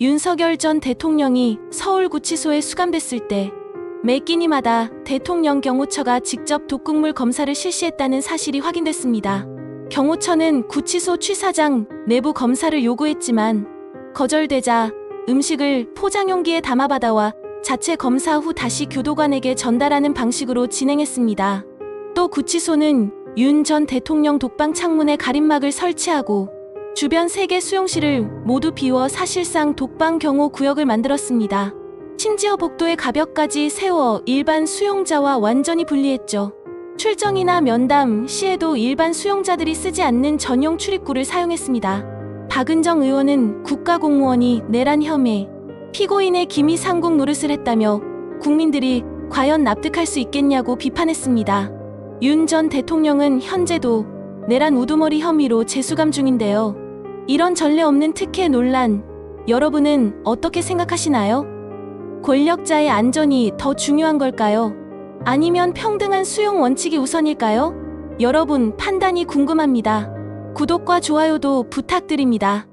윤석열 전 대통령이 서울구치소에 수감됐을 때 매 끼니마다 대통령 경호처가 직접 독극물 검사를 실시했다는 사실이 확인됐습니다. 경호처는 구치소 취사장 내부 검사를 요구했지만 거절되자 음식을 포장용기에 담아받아와 자체 검사 후 다시 교도관에게 전달하는 방식으로 진행했습니다. 또 구치소는 윤 전 대통령 독방 창문에 가림막을 설치하고 주변 세개 수용실을 모두 비워 사실상 독방 경호 구역을 만들었습니다. 심지어 복도에 가벽까지 세워 일반 수용자와 완전히 분리했죠. 출정이나 면담 시에도 일반 수용자들이 쓰지 않는 전용 출입구를 사용했습니다. 박은정 의원은 국가공무원이 내란 혐의, 피고인의 기미 상국 노릇을 했다며 국민들이 과연 납득할 수 있겠냐고 비판했습니다. 윤 전 대통령은 현재도 내란 우두머리 혐의로 재수감 중인데요. 이런 전례 없는 특혜 논란, 여러분은 어떻게 생각하시나요? 권력자의 안전이 더 중요한 걸까요? 아니면 평등한 수용 원칙이 우선일까요? 여러분 판단이 궁금합니다. 구독과 좋아요도 부탁드립니다.